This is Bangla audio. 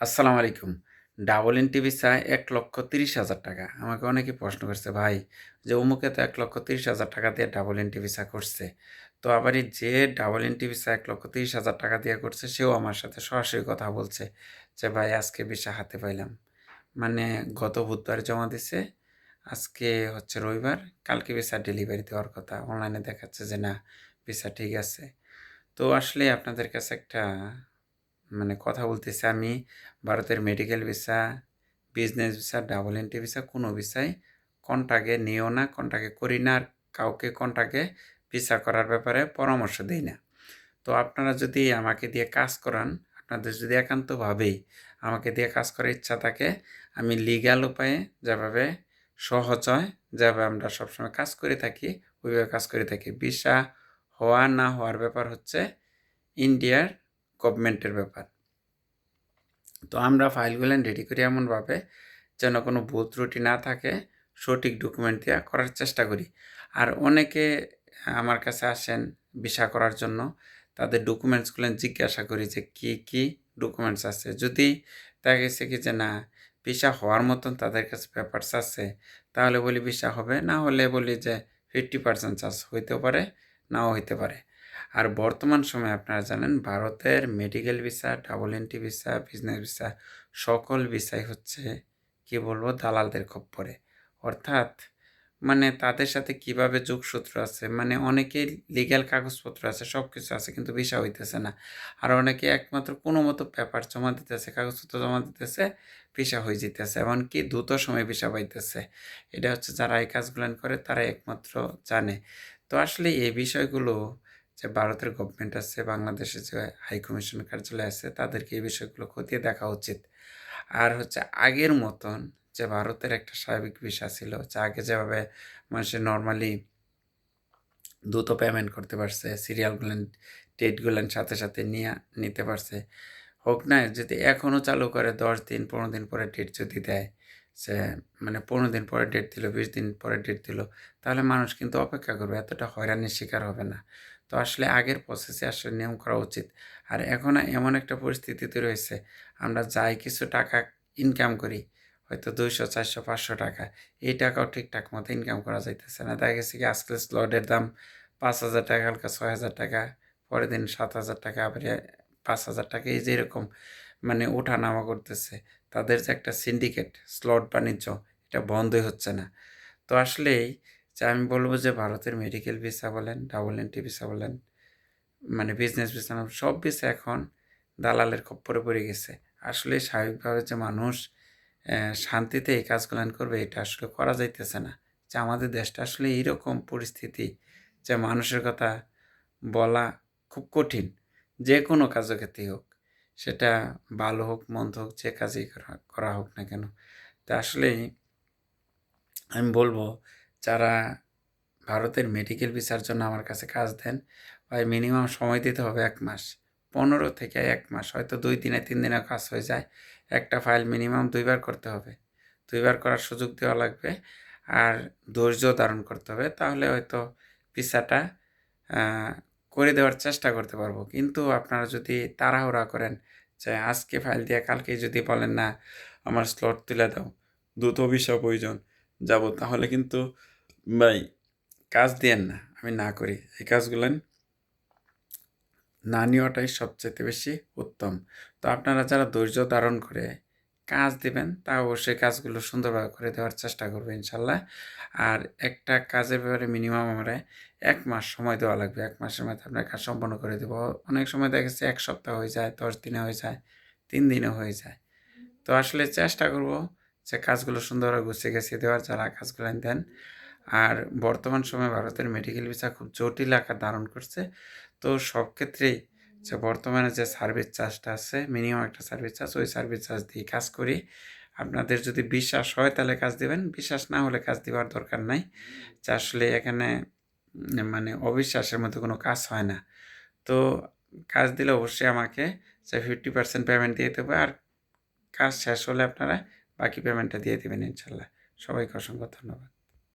আসসালামু আলাইকুম। ডাবল ইন টিভি ভিসা এক লক্ষ তিরিশ হাজার টাকা। আমাকে অনেকে প্রশ্ন করছে, ভাই, যে অমুকে তো এক লক্ষ তিরিশ হাজার টাকা দিয়ে ডাবল ইন টিভি ভিসা করছে। তো আবার যে ডাবল ইন টিভি চা এক লক্ষ তিরিশ হাজার টাকা দিয়ে করছে, সেও আমার সাথে সরাসরি কথা বলছে যে, ভাই, আজকে ভিসা হাতে পাইলাম। মানে গত বুধবার জমা দিছে, আজকে হচ্ছে রবিবার, কালকে ভিসা ডেলিভারি দেওয়ার কথা। অনলাইনে দেখাচ্ছে যে, না ভিসা ঠিক আছে। তো আসলে আপনাদের কাছে একটা মানে কথা বলতেছি আমি, ভারতের medical visa business visa double entry visa কোনো ভিসাই কন্টাকে নিও না কন্টাকে করি না, আর কাউকে কন্টাকে ভিসা করার ব্যাপারে পরামর্শ দিই না। তো আপনারা যদি আমাকে দিয়ে কাজ করান, আপনাদের যদি একান্তভাবেই আমাকে দিয়ে কাজ করার ইচ্ছা থাকে, আমি লিগ্যাল উপায়ে যেভাবে সহজ হয়, যেভাবে আমরা সবসময় কাজ করে থাকি, ওইভাবে কাজ করে থাকি। ভিসা হওয়া না হওয়ার ব্যাপার হচ্ছে ইন্ডিয়ার গভর্নমেন্টের ব্যাপার। তো আমরা ফাইলগুলো রেডি করি এমনভাবে যেন কোনো ভুল ত্রুটি না থাকে, সঠিক ডকুমেন্ট দেওয়া করার চেষ্টা করি। আর অনেকে আমার কাছে আসেন ভিসা করার জন্য, তাদের ডকুমেন্টসগুলো জিজ্ঞাসা করি যে কী কী ডকুমেন্টস আছে? যদি দেখা গেছে কি যে না, ভিসা হওয়ার মতন তাদের কাছে পেপারস আছে, তাহলে বলি ভিসা হবে, না হলে বলি যে ফিফটি পার্সেন্ট চার্জ হইতেও পারে, নাও হইতে পারে। আর বর্তমান সময়ে আপনারা জানেন ভারতের medical visa double entry visa business visa সকল ভিসাই হচ্ছে, কি বলব, দালালদের খপ্পরে। অর্থাৎ মানে তাদের সাথে কীভাবে যোগসূত্র আছে মানে অনেকে লিগ্যাল কাগজপত্র আছে সব কিছু আছে, কিন্তু ভিসা হইতেছে না। আর অনেকে একমাত্র কোনো মতো পেপার জমা দিতেছে, কাগজপত্র জমা দিতেছে ভিসা হয়ে যেতেছে। এমনকি দ্রুত সময় ভিসা পাইতেছে। এটা হচ্ছে যারা এই কাজগুলো করে তারা একমাত্র জানে। তো আসলে এই বিষয়গুলো যে ভারতের গভর্নমেন্ট আছে বাংলাদেশের যে হাই কমিশন কার্যালয় আছে, তাদেরকে এই বিষয়গুলো খতিয়ে দেখা উচিত। আর হচ্ছে আগের মতন যে ভারতের একটা স্বাভাবিক বিষয় ছিল যে আগে যেভাবে মানুষের নর্মালি দ্রুত পেমেন্ট করতে পারছে সিরিয়ালগুলো ডেটগুলেন সাথে সাথে নিয়ে নিতে পারছে। হোক না, যদি এখনও চালু করে দশ দিন, পনেরো দিন পরে ডেট যদি দেয়, সে মানে পনেরো দিন পরে ডেট দিল, বিশ দিন পরে ডেট দিল, তাহলে মানুষ কিন্তু অপেক্ষা করবে, এতটা হয়রানির শিকার হবে না। তো আসলে আগের প্রসেসে আসলে নিয়ম করা উচিত। আর এখন এমন একটা পরিস্থিতিতে রয়েছে, আমরা যাই কিছু টাকা ইনকাম করি, হয়তো দুইশো, চারশো, পাঁচশো টাকা, এই টাকাও ঠিকঠাক মতো ইনকাম করা যাইতেছে না। দেখা গেছে কি আজকে স্লটের দাম পাঁচ হাজার টাকা হালকা ছয় হাজার টাকা, পরের দিন সাত হাজার টাকা, আবার পাঁচ হাজার টাকা, এই যে এরকম মানে ওঠা নামা করতেছে, তাদের যে একটা সিন্ডিকেট স্লট বাণিজ্য, এটা বন্ধই হচ্ছে না। তো আসলেই আমি বলব যে ভারতের মেডিকেল ভিসা বলেন ডাবল এন্ট্রি ভিসা বলেন মানে বিজনেস ভিসা সব ভিসা এখন দালালের খপ্পরে পড়ে গেছে। আসলে স্বাভাবিকভাবে যে মানুষ শান্তিতে এই কাজগুলো করবে, এটা আসলে করা যাইতেছে না। যে আমাদের দেশটা আসলে এইরকম পরিস্থিতি যে মানুষের কথা বলা খুব কঠিন। যে কোনো কাজক্ষেত্রেই হোক, সেটা ভালো হোক, মন্দ হোক, যে কাজেই করা হোক না কেন। তা আসলেই আমি বলব যারা ভারতের মেডিকেল ভিসার জন্য আমার কাছে কাজ দেন, ভাই মিনিমাম সময় দিতে হবে এক মাস। পনেরো থেকে এক মাস, হয়তো দুই দিনে, তিন দিনে কাজ হয়ে যায়। একটা ফাইল মিনিমাম দুইবার করতে হবে। দুইবার করার সুযোগ দেওয়া লাগবে। আর ধৈর্য ধারণ করতে হবে। তাহলে হয়তো ভিসাটা করে দেওয়ার চেষ্টা করতে পারব। কিন্তু আপনারা যদি তাড়াহুড়া করেন যে আজকে ফাইল দিয়ে কালকে যদি বলেন, না, আমার স্লট তুলে দাও, দ্রুত ভিসা প্রয়োজন, যাব, তাহলে কিন্তু ভাই কাজ দেন না আমি না করি এই কাজগুলো না নেওয়াটাই সবচেয়ে বেশি উত্তম তো আপনারা যারা ধৈর্য ধারণ করে কাজ দেবেন তা অবশ্যই কাজগুলো সুন্দরভাবে করে দেওয়ার চেষ্টা করবে ইনশাল্লাহ আর একটা কাজের ব্যাপারে মিনিমাম আমরা এক মাস সময় দেওয়া লাগবে এক মাসের মধ্যে আপনার কাজ সম্পন্ন করে দেবো অনেক সময় দেখা গেছে এক সপ্তাহ হয়ে যায় দশ দিনে হয়ে যায় তিন দিনে হয়ে যায় তো আসলে চেষ্টা করব যে কাজগুলো সুন্দরভাবে গুছিয়ে গেছিয়ে দেওয়ার যারা কাজগুলো দেন আর বর্তমান সময়ে ভারতের মেডিকেল ভিসা খুব জটিল আকার ধারণ করছে। তো সব ক্ষেত্রেই যে বর্তমানে যে সার্ভিস চার্জটা আছে মিনিমাম একটা সার্ভিস চার্জ ওই সার্ভিস চার্জ দিয়ে কাজ করি। আপনাদের যদি বিশ্বাস হয় তাহলে কাজ দেবেন, বিশ্বাস না হলে কাজ দেওয়ার দরকার নাই। যে আসলে এখানে মানে অবিশ্বাসের মধ্যে কোনো কাজ হয় না। তো কাজ দিলে অবশ্যই আমাকে যে ফিফটি পার্সেন্ট পেমেন্ট দিয়ে দেবো আর কাজ শেষ হলে আপনারা বাকি পেমেন্টটা দিয়ে দেবেন ইনশাল্লাহ। সবাইকে অসংখ্য ধন্যবাদ।